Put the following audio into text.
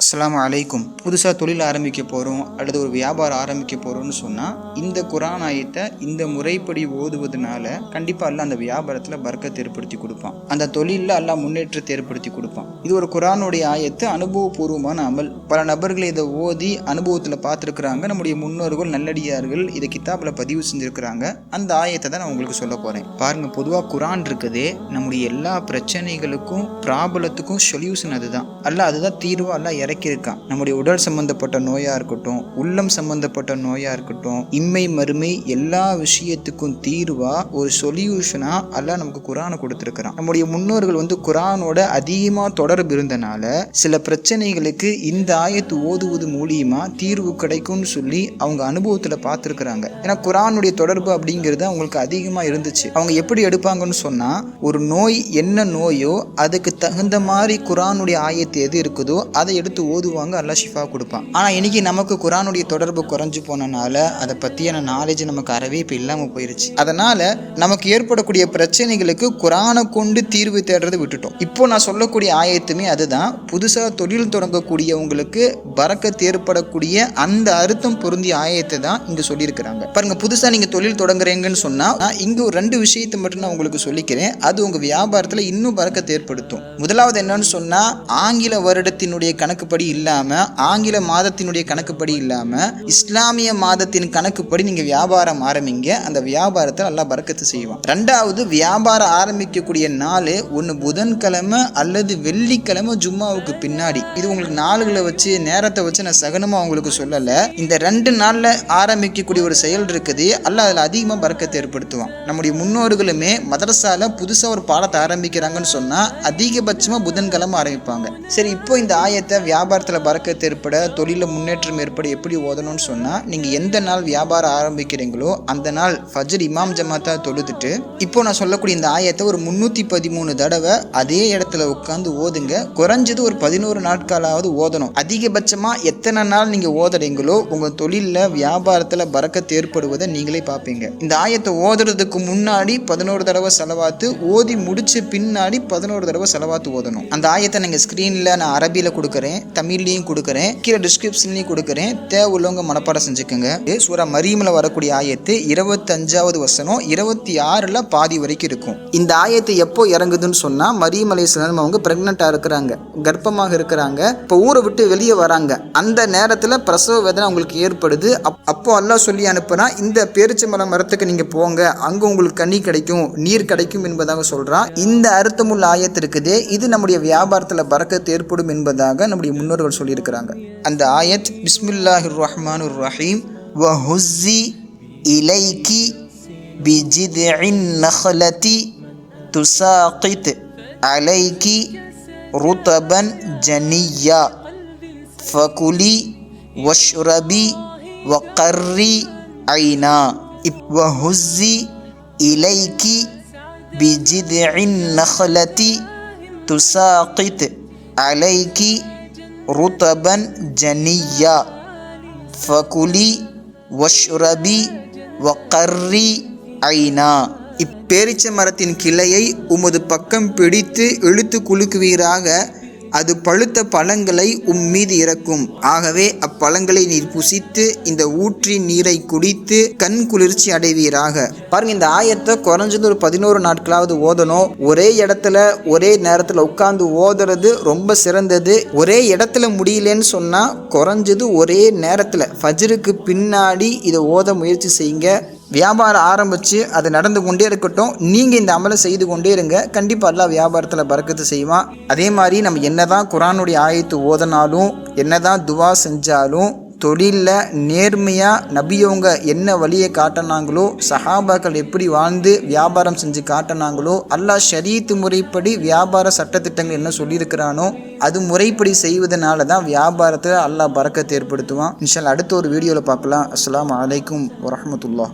அஸ்லாம் அலைக்கும். புதுசாக தொழில் ஆரம்பிக்க போகிறோம் அல்லது ஒரு வியாபாரம் ஆரம்பிக்க போகிறோம்னு சொன்னால் இந்த குரான் ஆயத்தை இந்த முறைப்படி ஓதுவதனால கண்டிப்பாக அல்ல அந்த வியாபாரத்தில் பர்க்கத்தை ஏற்படுத்தி கொடுப்பான். அந்த தொழிலில் அல்ல முன்னேற்றத்தை ஏற்படுத்தி கொடுப்பான். இது ஒரு குரானுடைய ஆயத்து அனுபவபூர்வமான அமல். பல நபர்கள் இதை ஓதி அனுபவத்தில் பார்த்துருக்குறாங்க. நம்முடைய முன்னோர்கள் நல்லடியார்கள் இதை கித்தாப்பில் பதிவு செஞ்சுருக்கிறாங்க. அந்த ஆயத்தை தான் நான் உங்களுக்கு சொல்ல போகிறேன் பாருங்கள் பொதுவாக குரான் இருக்குதே. நம்முடைய எல்லா பிரச்சனைகளுக்கும் ப்ராப்ளத்துக்கும் சொல்யூஷன் அதுதான். அல்ல அதுதான் தீர்வாக அல்ல இறக்கியிருக்கான். நம்முடைய உடல் சம்பந்தப்பட்ட நோயாக இருக்கட்டும் உள்ளம் சம்பந்தப்பட்ட நோயாக இருக்கட்டும் இம்மை மறுமை எல்லா விஷயத்துக்கும் தீர்வாக ஒரு சொல்யூஷனாக அல்ல நமக்கு குரானை கொடுத்துருக்குறான். நம்முடைய முன்னோர்கள் வந்து குரானோட அதிகமாக தொடர்பு இருந்தனால சில பிரச்சனைகளுக்கு இந்த ஆயத்து ஓதுவது மூலியமா தீர்வு கிடைக்கும்னு சொல்லி அவங்க அனுபவத்தில் பார்த்துருக்குறாங்க. ஏன்னா குரானுடைய தொடர்பு அப்படிங்கிறது அவங்களுக்கு அதிகமாக இருந்துச்சு. அவங்க எப்படி எடுப்பாங்கன்னு சொன்னால் ஒரு நோய் என்ன நோயோ அதுக்கு தகுந்த மாதிரி குரானுடைய ஆயத்து எது இருக்குதோ அதை எடுத்து ஓதுவாங்க அல்லா ஷிஃபா கொடுப்பான். ஆனால் இன்னைக்கு நமக்கு குரானுடைய தொடர்பு குறைஞ்சு போனனால அதை பற்றியான நாலேஜ் நமக்கு அறவே இப்போ இல்லாமல் போயிருச்சு. அதனால நமக்கு ஏற்படக்கூடிய பிரச்சனைகளுக்கு குரானை கொண்டு தீர்வு தேடுறதை விட்டுட்டோம். இப்போ நான் சொல்லக்கூடிய ஆயத்துமே அதுதான். புதுசாக தொழில் தொடங்கக்கூடியவங்களுக்கு பறக்கத்து ஏற்படக்கூடிய அந்த அர்த்தம் பொருந்திய ஆயத்தை தான் இங்கே சொல்லியிருக்கிறாங்க. பாருங்க புதுசாக நீங்கள் தொழில் தொடங்குறீங்கன்னு சொன்னால் நான் இங்கே ஒரு ரெண்டு விஷயத்தை மட்டும் நான் உங்களுக்கு சொல்லிக்கிறேன். அது உங்கள் வியாபாரத்தில் இன்னும் பறக்கத்தை ஏற்படுத்தும். முதலாவது என்னன்னு சொன்னால் ஆங்கில வருடத்தினுடைய கணக்கு கணக்குப்படி இல்லாமல் ஆங்கில மாதத்தினுடைய கணக்குப்படி இல்லாமல் இஸ்லாமிய மாதத்தின் கணக்குப்படி நீங்கள் வியாபாரம் ஆரம்பிங்க அந்த வியாபாரத்தை நல்லா பறக்கத்து செய்வோம் ரெண்டாவது வியாபாரம் ஆரம்பிக்கக்கூடிய நாள் ஒன்று புதன்கிழமை அல்லது வெள்ளிக்கிழமை ஜும்மாவுக்கு பின்னாடி. இது உங்களுக்கு நாளுகளை வச்சு நேரத்தை வச்சு நான் சகனமாக உங்களுக்கு சொல்லலை. இந்த ரெண்டு நாளில் ஆரம்பிக்கக்கூடிய ஒரு செயல் இருக்குது அல்ல அதில் அதிகமாக பறக்கத்தை ஏற்படுத்துவான். நம்முடைய முன்னோர்களுமே மதரசால புதுசாக ஒரு பாடத்தை ஆரம்பிக்கிறாங்கன்னு சொன்னால் அதிகபட்சமாக புதன்கிழமை ஆரம்பிப்பாங்க. சரி இப்போ இந்த ஆயத்தை வியாபாரத்தில் பறக்கத்து ஏற்பட தொழிலில் முன்னேற்றம் ஏற்பட எப்படி ஓதணும்னு சொன்னால் நீங்கள் எந்த நாள் வியாபாரம் ஆரம்பிக்கிறீங்களோ அந்த நாள் ஃபஜர் இமாம் ஜமாத்தா தொழுதுட்டு இப்போ நான் சொல்லக்கூடிய இந்த ஆயத்தை ஒரு முந்நூற்றி பதிமூணு தடவை அதே இடத்துல உட்காந்து ஓதுங்க. குறைஞ்சது ஒரு பதினோரு நாட்களாவது ஓதணும். அதிகபட்சமாக எத்தனை நாள் நீங்கள் ஓதுறீங்களோ உங்கள் தொழிலில் வியாபாரத்தில் பறக்கத்து ஏற்படுவதை நீங்களே பார்ப்பீங்க. இந்த ஆயத்தை ஓதுறதுக்கு முன்னாடி பதினோரு தடவை செலவாத்து ஓதி முடிச்ச பின்னாடி பதினோரு தடவை செலவாத்து ஓதணும். அந்த ஆயத்தை நீங்கள் ஸ்க்ரீனில் நான் அரபியில் கொடுக்குறேன். தமிழ்லையும் கொடுக்குறேன் கீழே டிஸ்கிரிப்ஷன்லையும் கொடுக்குறேன். தேவை உள்ளவங்க மனப்பாடம் செஞ்சுக்கோங்க. சூரா மரியமில் வரக்கூடிய ஆயத்து இருபத்தஞ்சாவது வசனம் இருபத்தி ஆறில் பாதி வரைக்கும் இருக்கும். இந்த ஆயத்து எப்போ இறங்குதுன்னு சொன்னால் மரியம் அலையாம் அவங்க ப்ரெக்னெண்ட்டாக இருக்கிறாங்க கர்ப்பமாக இருக்கிறாங்க இப்போ ஊரை விட்டு வெளியே வராங்க. அந்த நேரத்தில் பிரசவ வேதனை அவங்களுக்கு ஏற்படுது. அப் அப்போ எல்லாம் சொல்லி அனுப்புனா இந்த பேரிச்சம்பழம் மரத்துக்கு நீங்கள் போங்க அங்கே உங்களுக்கு கண்ணி கிடைக்கும் நீர் கிடைக்கும் என்பதாக சொல்கிறான் இந்த அர்த்தமுள்ள ஆயத்து இருக்குது இது நம்முடைய வியாபாரத்தில் பறக்கத்து ஏற்படும் என்பதாக நம்முடைய முன்னோர்கள் சொல்லியிருக்கிறாங்க அந்த ஆயத் பிஸ்மில்லாஹிர் ரஹ்மானுர் ரஹீம் வஹுஸி இலைக்கி பிஜித்இன் நஹலதி துசாகித் அலைக்கி ருதபன் ஜனியா ஃபகுலி வஷ்ரபி வகர்ரி ஐனா வஹுஸி இலைக்கி பிஜித்இன் நஹலதி துசாகித் அலைக்கி ருதபன் ஜனியா ஃபகுலி வஷ்ரபி வக்கர்ரி ஐனா இப்பேரிச்ச மரத்தின் கிளையை உமது பக்கம் பிடித்து இழுத்து குலுக்குவீராக அது பழுத்த பழங்களை உம் மீது இறக்கும். ஆகவே அப்பழங்களை நீர் புசித்து இந்த ஊற்றின் நீரை குடித்து கண் குளிர்ச்சி அடைவீராக. பாருங்க இந்த ஆயத்தை குறைஞ்சது ஒரு பதினோரு நாட்களாவது ஓதணும். ஒரே இடத்துல ஒரே நேரத்தில் உட்கார்ந்து ஓதுறது ரொம்ப சிறந்தது. ஒரே இடத்துல முடியலன்னு சொன்னால் குறைஞ்சது ஒரே நேரத்தில். ஃபஜ்ருக்கு பின்னாடி இதை ஓத முயற்சி செய்யுங்க. வியாபாரம் ஆரம்பித்து அது நடந்து கொண்டே இருக்கட்டும். நீங்கள் இந்த அமலை செய்து கொண்டே இருங்க. கண்டிப்பாக எல்லாம் வியாபாரத்தில் பறக்கத்து செய்வான். அதே மாதிரி நம்ம என்ன தான் குரானுடைய ஆயத்து ஓதனாலும் என்னதான் துவா செஞ்சாலும் தொழிலில் நேர்மையாக நபியவங்க என்ன வழியை காட்டினாங்களோ சஹாபாக்கள் எப்படி வாழ்ந்து வியாபாரம் செஞ்சு காட்டினாங்களோ அல்லாஹ் ஷரீத்து முறைப்படி வியாபார சட்டத்திட்டங்கள் என்ன சொல்லியிருக்கிறானோ அது முறைப்படி செய்வதனால தான் வியாபாரத்தில் அல்லாஹ் பறக்கத்தை ஏற்படுத்துவான். இன்ஷால் அடுத்த ஒரு வீடியோவில் பார்க்கலாம். அஸ்லாம் வலைக்கும் வரமத்துல்லா